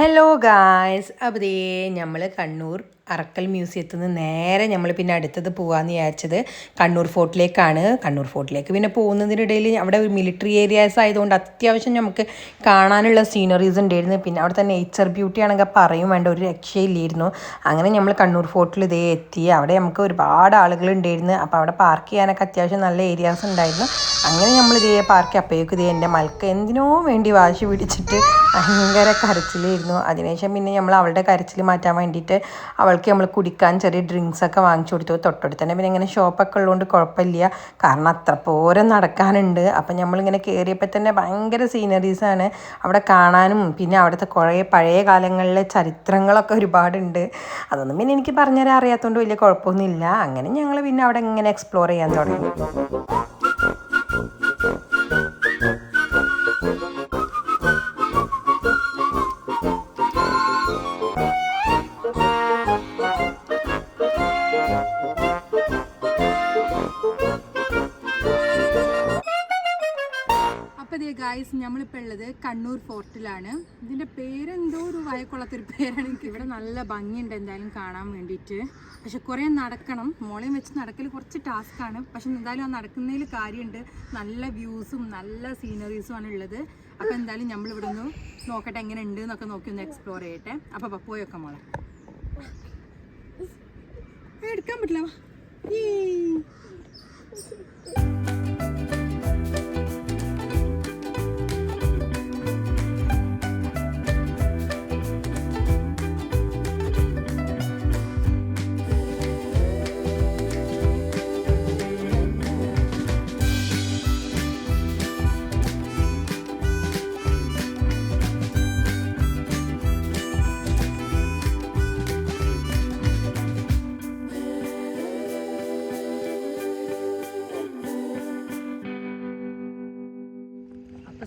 Hello guys അപ്പോൾ ദേ നമ്മൾ കണ്ണൂർ അറക്കൽ മ്യൂസിയത്തിൽ നിന്ന് നേരെ നമ്മൾ പിന്നെ അടുത്തത് പോകാമെന്ന് വിചാരിച്ചത് കണ്ണൂർ ഫോർട്ടിലേക്കാണ്. കണ്ണൂർ ഫോർട്ടിലേക്ക് പിന്നെ പോകുന്നതിനിടയിൽ അവിടെ ഒരു മിലിറ്ററി ഏരിയാസ് ആയതുകൊണ്ട് അത്യാവശ്യം നമുക്ക് കാണാനുള്ള സീനറീസ് ഉണ്ടായിരുന്നു. പിന്നെ അവിടുത്തെ നേച്ചർ ബ്യൂട്ടി ആണെങ്കിൽ പറയും വേണ്ട ഒരു രക്ഷയില്ലായിരുന്നു. അങ്ങനെ നമ്മൾ കണ്ണൂർ ഫോർട്ടിൽ ഇതേ എത്തി. അവിടെ നമുക്ക് ഒരുപാട് ആളുകൾ ഉണ്ടായിരുന്നു. അപ്പോൾ അവിടെ പാർക്ക് ചെയ്യാനൊക്കെ അത്യാവശ്യം നല്ല ഏരിയാസ് ഉണ്ടായിരുന്നു. അങ്ങനെ നമ്മൾ ഇതേ പാർക്ക് അപ്പോഴേക്കും ഇതേ എന്റെ മൽക്ക എന്തിനോ വേണ്ടി വാശി പിടിച്ചിട്ട് ഭയങ്കര കരച്ചിലായിരുന്നു. അതിനുശേഷം പിന്നെ നമ്മൾ അവളുടെ കരച്ചിൽ മാറ്റാൻ വേണ്ടിയിട്ട് അവൾക്ക് നമ്മൾ കുടിക്കാൻ ചെറിയ ഡ്രിങ്ക്സ് ഒക്കെ വാങ്ങിച്ചു കൊടുത്തു. തൊട്ടടുത്ത് തന്നെ പിന്നെ ഇങ്ങനെ ഷോപ്പൊക്കെ ഉള്ളതുകൊണ്ട് കുഴപ്പമില്ല കാരണം അത്ര പോരം നടക്കാനുണ്ട്. അപ്പം നമ്മളിങ്ങനെ കയറിയപ്പോൾ തന്നെ ഭയങ്കര സീനറീസാണ് അവിടെ കാണാനും. പിന്നെ അവിടുത്തെ കുറേ പഴയ കാലങ്ങളിലെ ചരിത്രങ്ങളൊക്കെ ഒരുപാടുണ്ട്. അതൊന്നും പിന്നെ എനിക്ക് പറഞ്ഞുതരാൻ അറിയാത്തതുകൊണ്ട് വലിയ കുഴപ്പമൊന്നുമില്ല. അങ്ങനെ ഞങ്ങൾ പിന്നെ അവിടെ ഇങ്ങനെ എക്സ്പ്ലോർ ചെയ്യാൻ തുടങ്ങി. നമ്മളിപ്പോൾ ഉള്ളത് കണ്ണൂർ ഫോർട്ടിലാണ്. ഇതിന്റെ പേരെന്തോ ഒരു വയക്കൊള്ളത്തൊരു പേരാണ്. എനിക്ക് ഇവിടെ നല്ല ഭംഗിയുണ്ട് എന്തായാലും കാണാൻ വേണ്ടിയിട്ട്. പക്ഷെ കുറേ നടക്കണം. മോളെയും വെച്ച് നടക്കൽ കുറച്ച് ടാസ്ക്കാണ് പക്ഷെ എന്തായാലും ആ നടക്കുന്നതിൽ കാര്യമുണ്ട്. നല്ല വ്യൂസും നല്ല സീനറീസും ആണ് ഉള്ളത്. അപ്പോൾ എന്തായാലും നമ്മൾ ഇവിടെ ഒന്ന് നോക്കട്ടെ എങ്ങനെ ഉണ്ട് എന്നൊക്കെ നോക്കി ഒന്ന് എക്സ്പ്ലോർ ചെയ്യട്ടെ. അപ്പോൾ പപ്പോയൊക്കെ മോളെ. എടുക്കാൻ പറ്റില്ല.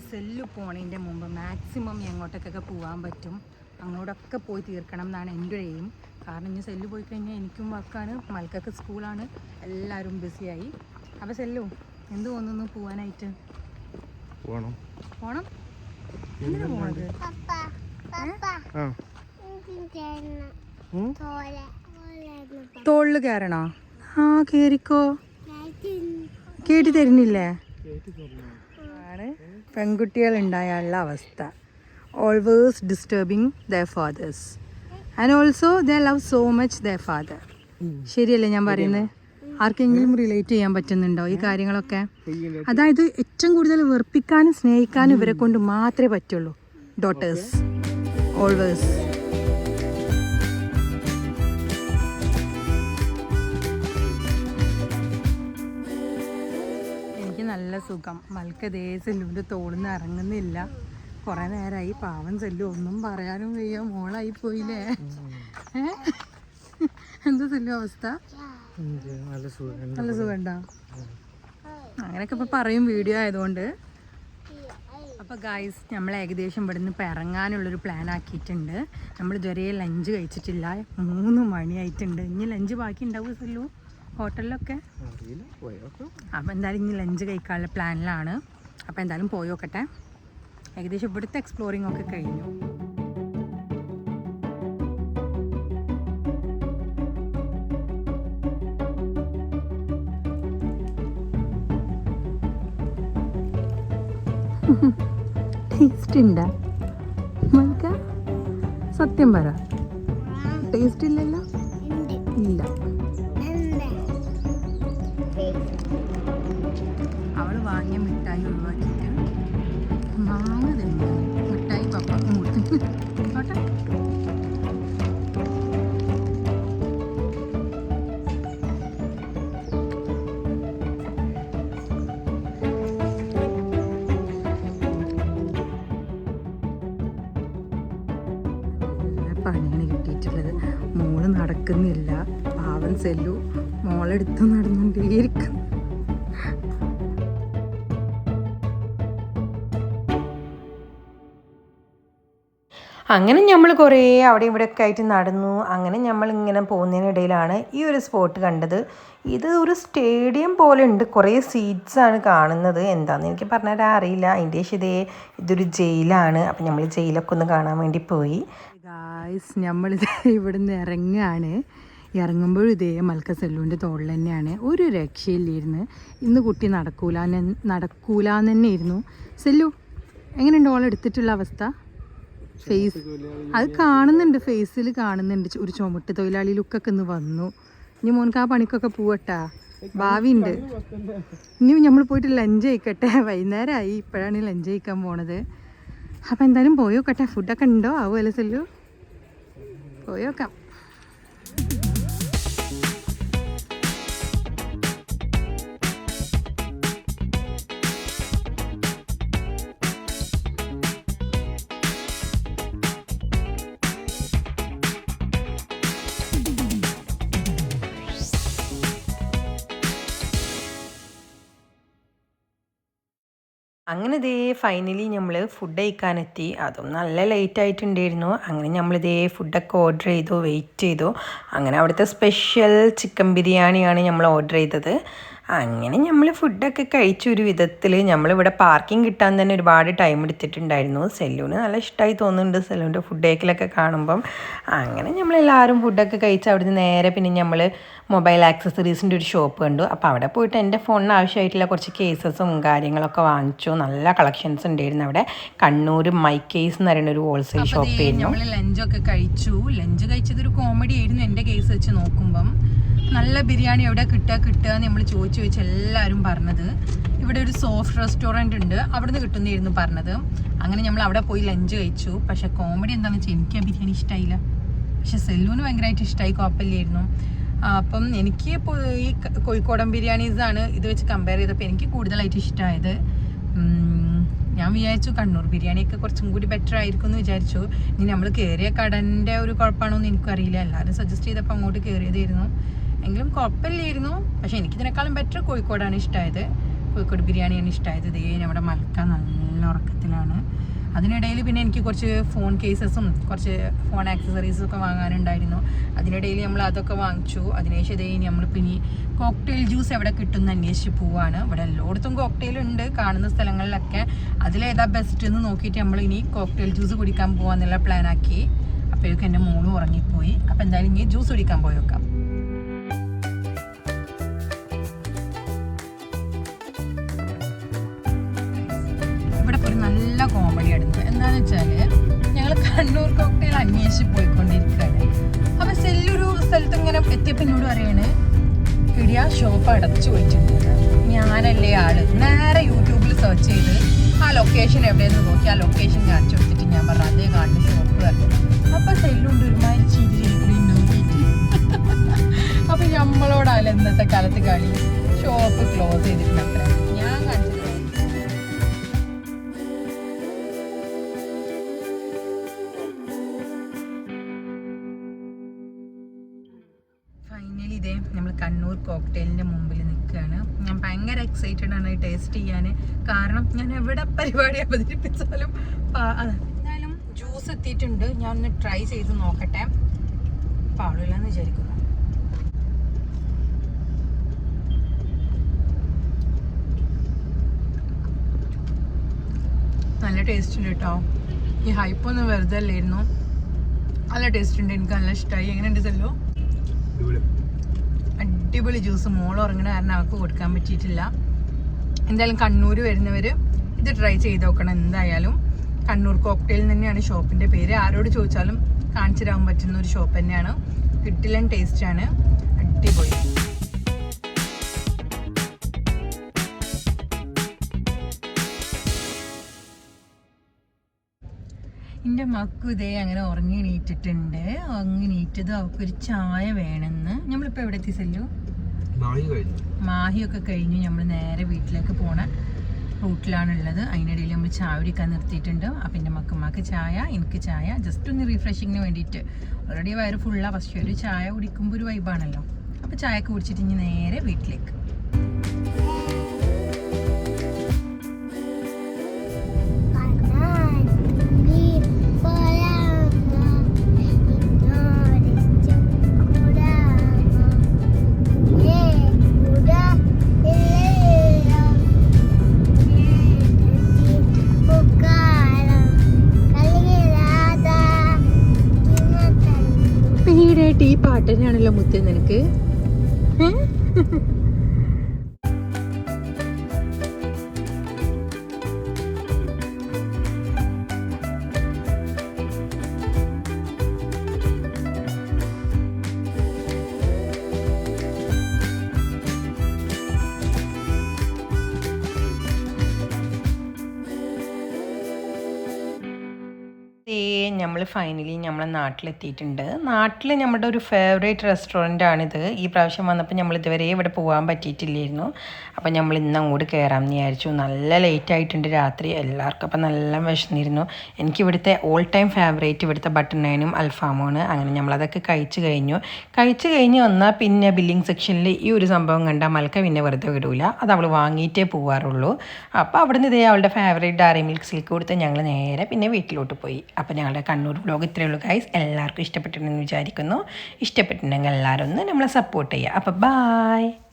സെല്ല് പോണതിന്റെ മുമ്പ് മാക്സിമം എങ്ങോട്ടേക്കൊക്കെ പോകാൻ പറ്റും. അങ്ങോട്ടൊക്കെ പോയി തീർക്കണം എന്നാണ് എന്റെ ഒരു എയിം കാരണം ഇനി സെല്ല് പോയി കഴിഞ്ഞാൽ എനിക്കും വർക്കാണ് മൽക്കൊക്കെ സ്കൂളാണ് എല്ലാവരും ബിസിയായി അപ്പോൾ സെല്ലു എന്ത് തോന്നുന്നു പോവാനായിട്ട്? പോണം. പോണം? എന്തിനാ പോണത്? തോളിൽ കയറണോ ആ. കേറിക്കോ. കേട്ടി തരുന്നില്ലേ? ആണ്. പെൺകുട്ടികൾ ഉണ്ടായുള്ള അവസ്ഥ always disturbing the fathers and also the love so much the father ശരിയല്ലേ ഞാൻ പറയുന്നത്? ആർക്കെങ്കിലും റിലേറ്റ് ചെയ്യാൻ പറ്റുന്നുണ്ടോ ഈ കാര്യങ്ങളൊക്കെ? അതായത് ഏറ്റവും കൂടുതൽ വെറുപ്പിക്കാനും സ്നേഹിക്കാനും ഇവരെ കൊണ്ട് മാത്രമേ പറ്റുള്ളൂ. ഡോട്ടേഴ്സ് ഓൾവേസ് നല്ല സുഖം. മൽക്കതേ സെല്ലുവിന്റെ തോളിന്ന് ഇറങ്ങുന്നില്ല. കുറേ നേരമായി പാവം സെല്ലു. ഒന്നും പറയാനും വയ്യ. മോളായി പോയില്ലേ? എന്താ സെല്ലു അവസ്ഥ? നല്ല സുഖം. നല്ല സുഖമുണ്ടോ അങ്ങനെയൊക്കെ ഇപ്പൊ പറയും വീഡിയോ ആയതുകൊണ്ട്. അപ്പോൾ ഗായ്സ് നമ്മൾ ഏകദേശം ഇവിടെ നിന്ന് ഇപ്പൊ ഇറങ്ങാനുള്ളൊരു പ്ലാൻ ആക്കിയിട്ടുണ്ട്. നമ്മൾ ഇതുവരെ ലഞ്ച് കഴിച്ചിട്ടില്ല. മൂന്ന് മണിയായിട്ടുണ്ട്. ഇനി ലഞ്ച് ബാക്കി ഉണ്ടാവുമോ സെല്ലു? ഹോട്ടലിലൊക്കെ? അപ്പം എന്തായാലും ഇനി ലഞ്ച് കഴിക്കാനുള്ള പ്ലാനിലാണ് അപ്പോൾ എന്തായാലും പോയി നോക്കട്ടെ. ഏകദേശം ഇവിടുത്തെ എക്സ്പ്ലോറിംഗ് ഒക്കെ കഴിഞ്ഞു. ടേസ്റ്റ് ഉണ്ടോ മൽക്ക സത്യം പറ. ടേസ്റ്റ് ഇല്ലല്ലോ? ഇല്ല. വാങ്ങിയ മിഠായി ഒഴിവാക്കിയിട്ട് മാങ്ങ തന്നെ മിഠായി പപ്പ കൊടുത്തു. കേട്ടെ പണിയാണ് കിട്ടിയിട്ടുള്ളത്. മോൾ നടക്കുന്നില്ല. പാവൻ സെല്ലു. മോളെടുത്ത് നടന്നുകൊണ്ടേയിരിക്കുന്നു അങ്ങനെ നമ്മൾ കുറേ അവിടെ ഇവിടെ ഒക്കെ ആയിട്ട് നടന്നു. അങ്ങനെ നമ്മൾ ഇങ്ങനെ പോകുന്നതിനിടയിലാണ് ഈ ഒരു സ്പോട്ട് കണ്ടത്. ഇത് ഒരു സ്റ്റേഡിയം പോലെ ഉണ്ട് കുറേ സീറ്റ്സ് ആണ് കാണുന്നത്. എന്താണെന്ന് എനിക്ക് പറഞ്ഞാൽ അറിയില്ല. അതിന്റെ ഇതേ ഇതൊരു ജയിലാണ്. അപ്പം നമ്മൾ ജയിലൊക്കെ ഒന്ന് കാണാൻ വേണ്ടി പോയി. ഗായ്സ് നമ്മൾ ഇവിടുന്ന് ഇറങ്ങുകയാണ് ഇറങ്ങുമ്പോഴും ഇതേ മൽക്ക സെല്ലുവിന്റെ തോളിൽ തന്നെയാണ്. ഒരു രക്ഷയില്ലായിരുന്നു. ഇന്ന് കുട്ടി നടക്കൂല നടക്കൂലെന്ന് തന്നെ ഇരുന്നു. സെല്ലു എങ്ങനെയുണ്ട്? ഓൾ എടുത്തിട്ടുള്ള അവസ്ഥ? ഫേസ് അത് കാണുന്നുണ്ട് ഫേസിൽ കാണുന്നുണ്ട്. ഒരു ചുമട്ട് തൊഴിലാളി ലുക്കൊക്കെ ഒന്ന് വന്നു. ഇനി മോൻക്ക് ആ പണിക്കൊക്കെ പോവട്ടാ. ഭാവിയുണ്ട് ഇനി നമ്മൾ പോയിട്ട് ലഞ്ച് കഴിക്കട്ടെ. വൈകുന്നേരമായി ഇപ്പോഴാണ് ലഞ്ച് കഴിക്കാൻ പോണത്. അപ്പം എന്തായാലും പോയോക്കട്ടെ. ഫുഡൊക്കെ ഉണ്ടോ? ആവുമല്ലോ സെല്ലു? പോയോക്കാം. അങ്ങനെ ഇതേ ഫൈനലി നമ്മൾ ഫുഡ് കഴിക്കാനെത്തി. അതും നല്ല ലേറ്റ് ആയിട്ടുണ്ടായിരുന്നു. അങ്ങനെ നമ്മൾ ഇതേ ഫുഡൊക്കെ ഓർഡർ ചെയ്തു വെയിറ്റ് ചെയ്തു. അങ്ങനെ അവിടുത്തെ സ്പെഷ്യൽ ചിക്കൻ ബിരിയാണിയാണ് നമ്മൾ ഓർഡർ ചെയ്തത്. അങ്ങനെ നമ്മൾ ഫുഡൊക്കെ കഴിച്ച ഒരു വിധത്തിൽ നമ്മളിവിടെ പാർക്കിംഗ് കിട്ടാൻ തന്നെ ഒരുപാട് ടൈം എടുത്തിട്ടുണ്ടായിരുന്നു. സെല്ലൂന് നല്ല ഇഷ്ടമായി തോന്നുന്നുണ്ട് സെല്ലൂന്റെ ഫുഡ് ഏക്കിലൊക്കെ കാണുമ്പം. അങ്ങനെ നമ്മളെല്ലാവരും ഫുഡൊക്കെ കഴിച്ച് അവിടുന്ന് നേരെ പിന്നെ നമ്മൾ മൊബൈൽ ആക്സസറീസിന്റെ ഒരു ഷോപ്പ് കണ്ടു. അപ്പോൾ അവിടെ പോയിട്ട് എന്റെ ഫോണിന് ആവശ്യമായിട്ടുള്ള കുറച്ച് കേസസും കാര്യങ്ങളൊക്കെ വാങ്ങിച്ചു. നല്ല കളക്ഷൻസ് ഉണ്ടായിരുന്നു അവിടെ. കണ്ണൂർ മൈ കേസ് എന്ന് പറയുന്ന ഒരു ഹോൾസെയിൽ ഷോപ്പ് ആയിരുന്നു. നമ്മൾ ലഞ്ചൊക്കെ കഴിച്ചു. ലഞ്ച് കഴിച്ചത് ഒരു കോമഡി ആയിരുന്നു എന്റെ കേസ് വെച്ച് നോക്കുമ്പം. നല്ല ബിരിയാണി എവിടെ കിട്ടുക കിട്ടുക എന്ന് നമ്മൾ ചോദിച്ചു ചോദിച്ച് എല്ലാവരും പറഞ്ഞത്. ഇവിടെ ഒരു സോഫ്റ്റ് റെസ്റ്റോറന്റ് ഉണ്ട്. അവിടുന്ന് കിട്ടുന്നതായിരുന്നു പറഞ്ഞത്. അങ്ങനെ നമ്മൾ അവിടെ പോയി ലഞ്ച് കഴിച്ചു. പക്ഷേ കോമഡി എന്താണെന്ന് വെച്ചാൽ എനിക്ക് ആ ബിരിയാണി ഇഷ്ടമായില്ല പക്ഷെ സെല്ലൂന് ഭയങ്കരമായിട്ട് ഇഷ്ടമായി കുഴപ്പമില്ലായിരുന്നു. അപ്പം എനിക്ക് ഇപ്പോൾ ഈ കോഴിക്കോടൻ ബിരിയാണീസാണ് ഇത് വെച്ച് കമ്പയർ ചെയ്തപ്പോൾ എനിക്ക് കൂടുതലായിട്ട് ഇഷ്ടമായത് ഞാൻ വിചാരിച്ചു കണ്ണൂർ ബിരിയാണിയൊക്കെ കുറച്ചും കൂടി ബെറ്റർ ആയിരിക്കും എന്ന് വിചാരിച്ചു. ഇനി നമ്മൾ കയറിയ കടന്റെ ഒരു കുഴപ്പമാണോ എന്ന് എനിക്കറിയില്ല എല്ലാവരും സജസ്റ്റ് ചെയ്തപ്പോൾ അങ്ങോട്ട് കയറിയതായിരുന്നു എങ്കിലും കുഴപ്പമില്ലായിരുന്നു. പക്ഷേ എനിക്കിതിനേക്കാളും ബെറ്റർ കോഴിക്കോടാണ് ഇഷ്ടമായത് കോഴിക്കോട് ബിരിയാണിയാണ് ഇഷ്ടമായത് ഇതേ നമ്മുടെ മൽക്ക നല്ല ഉറക്കത്തിലാണ്. അതിനിടയിൽ പിന്നെ എനിക്ക് കുറച്ച് ഫോൺ കേസസും കുറച്ച് ഫോൺ ആക്സസറീസും ഒക്കെ വാങ്ങാനുണ്ടായിരുന്നു. അതിനിടയിൽ നമ്മൾ അതൊക്കെ വാങ്ങിച്ചു. അതിനുശേഷം ഇതേ ഇനി നമ്മൾ പിന്നെ കോക്ടെയിൽ ജ്യൂസ് എവിടെ കിട്ടുമെന്ന് അന്വേഷിച്ച് പോവാണ്. ഇവിടെ എല്ലായിടത്തും കോക്ടെയിൽ ഉണ്ട്. കാണുന്ന സ്ഥലങ്ങളിലൊക്കെ. അതിലേതാ ബെസ്റ്റ് എന്ന് നോക്കിയിട്ട് നമ്മൾ ഇനി കോക്ടെയിൽ ജ്യൂസ് കുടിക്കാൻ പോകാമെന്നുള്ള പ്ലാനാക്കി അപ്പോഴേക്കും എന്റെ മോളും ഉറങ്ങിപ്പോയി. അപ്പോൾ എന്തായാലും ഇനി ജ്യൂസ് കുടിക്കാൻ പോയി കോക്ടെയിൽ അന്വേഷിച്ച് പോയിക്കൊണ്ടിരിക്കുകയാണ്. അപ്പോൾ സെല്ലൊരു സ്ഥലത്ത് ഇങ്ങനെ എത്തിയപ്പോൾ എന്നോട് പറയാണ് ഇടിയ ഷോപ്പ് അടച്ചു പോയിട്ടുണ്ട് ഞാനല്ലേ ആൾ. നേരെ യൂട്യൂബിൽ സെർച്ച് ചെയ്ത് ആ ലൊക്കേഷൻ എവിടെയെന്ന് നോക്കി. ആ ലൊക്കേഷൻ കാണിച്ചു കൊടുത്തിട്ട് ഞാൻ പറഞ്ഞു അതേ കാണുന്ന ഷോപ്പ് പറഞ്ഞു. അപ്പോൾ സെല്ലുണ്ട് ഒരുമാതിരി ചിരി കൂടി നോക്കിയിട്ട് അപ്പോൾ നമ്മളോടല്ല ഇന്നത്തെ കാലത്ത് കളി ഷോപ്പ് ക്ലോസ് ചെയ്തിട്ടുണ്ട് ഞാൻ കണ്ണൂർ കോക്ടെയിലിന്റെ മുമ്പിൽ നിൽക്കുകയാണ്. ഞാൻ ഭയങ്കര എക്സൈറ്റഡ് ആണ് ടേസ്റ്റ് ചെയ്യാൻ. കാരണം ഞാൻ എവിടെ പരിപാടി അവതരിപ്പിച്ചാലും എന്തായാലും ജ്യൂസ് എത്തിയിട്ടുണ്ട്. ഞാൻ ഒന്ന് ട്രൈ ചെയ്ത് നോക്കട്ടെ. പാടില്ലെന്ന് വിചാരിക്കുന്നു. നല്ല ടേസ്റ്റ് ഉണ്ട് കേട്ടോ ഈ ഹൈപ്പ് ഒന്നും വെറുതെ അല്ലായിരുന്നു. നല്ല ടേസ്റ്റ് ഉണ്ട്. എനിക്ക് നല്ല ഇഷ്ടമായി എങ്ങനെയുണ്ട് ചെല്ലോ അടിപൊളി ജ്യൂസ് മോൾ ഉറങ്ങണ കാരണം അവൾക്ക് കൊടുക്കാൻ പറ്റിയിട്ടില്ല. എന്തായാലും കണ്ണൂർ വരുന്നവർ ഇത് ട്രൈ ചെയ്ത് നോക്കണം എന്തായാലും. കണ്ണൂർ കോക്ടെയിൽ തന്നെയാണ് ഷോപ്പിന്റെ പേര്. ആരോട് ചോദിച്ചാലും കാണിച്ചു തരാൻ പറ്റുന്ന ഒരു ഷോപ്പ് തന്നെയാണ്. കിട്ടിലൻ ടേസ്റ്റ് ആണ്. അടിപൊളി. എന്റെ മക്കു ഇതേ അങ്ങനെ ഉറങ്ങി നീറ്റിട്ടുണ്ട് ഉറങ്ങി എണീറ്റത് അവൾക്കൊരു ചായ വേണമെന്ന് നമ്മളിപ്പോൾ എവിടെ എത്തി സെല്ലു? മാഹിയൊക്കെ കഴിഞ്ഞു. നമ്മൾ നേരെ വീട്ടിലേക്ക് പോണ റൂട്ടിലാണുള്ളത്. അതിനിടയിൽ നമ്മൾ ചായ കുടിക്കാൻ നിർത്തിയിട്ടുണ്ട്. അപ്പം എന്റെ മക്കന്മാർക്ക് ചായ എനിക്ക് ചായ. ജസ്റ്റ് ഒന്ന് റീഫ്രഷിങ്ങിന് വേണ്ടിയിട്ട്. ഓൾറെഡി വയറ് ഫുള്ളാണ് പക്ഷേ ഒരു ചായ കുടിക്കുമ്പോൾ ഒരു വൈബാണല്ലോ അപ്പോൾ ചായ കുടിച്ചിട്ട് ഇനി നേരെ വീട്ടിലേക്ക്. 嗯？ഏ? നമ്മൾ ഫൈനലി നമ്മളെ നാട്ടിലെത്തിയിട്ടുണ്ട്. നാട്ടിൽ നമ്മുടെ ഒരു ഫേവറേറ്റ് റെസ്റ്റോറന്റ് ആണിത്. ഈ പ്രാവശ്യം വന്നപ്പോൾ നമ്മൾ ഇതുവരെ ഇവിടെ പോകാൻ പറ്റിയിട്ടില്ലായിരുന്നു. അപ്പോൾ നമ്മൾ ഇന്ന് അങ്ങോട്ട് കയറാമെന്ന് വിചാരിച്ചു. നല്ല ലേറ്റ് ആയിട്ടുണ്ട് രാത്രി. എല്ലാവർക്കും അപ്പോൾ നല്ല വിശന്നിരുന്നു. എനിക്ക് ഇവിടുത്തെ ഓൾ ടൈം ഫേവറേറ്റ് ഇവിടുത്തെ ബട്ടർ നൈനും അൽഫാമുമാണ് അങ്ങനെ നമ്മളതൊക്കെ കഴിച്ചു കഴിഞ്ഞു. കഴിച്ചു കഴിഞ്ഞ് വന്നാൽ പിന്നെ ബില്ലിംഗ് സെക്ഷനിൽ ഈ ഒരു സംഭവം കണ്ടാൽ മൽക്ക പിന്നെ വെറുതെ വിടൂല. അത് അവൾ വാങ്ങിയിട്ടേ പോവാറുള്ളൂ. അപ്പോൾ അവിടുന്ന് ഇതേ അവളുടെ ഫേവറേറ്റ് ഡയറി മിൽക്ക് സിൽക്ക് കൊടുത്ത് ഞങ്ങൾ നേരെ പിന്നെ വീട്ടിലോട്ട് പോയി. അപ്പോൾ ഞങ്ങളുടെ കണ്ണൂർ വ്ലോഗ് ഇത്രയേ ഉള്ളൂ ഗൈസ് എല്ലാവർക്കും ഇഷ്ടപ്പെട്ടിട്ടുണ്ടെന്ന് വിചാരിക്കുന്നു. ഇഷ്ടപ്പെട്ടിട്ടുണ്ടെങ്കിൽ എല്ലാവരും ഒന്ന് നമ്മളെ സപ്പോർട്ട് ചെയ്യുക. അപ്പോൾ ബായ്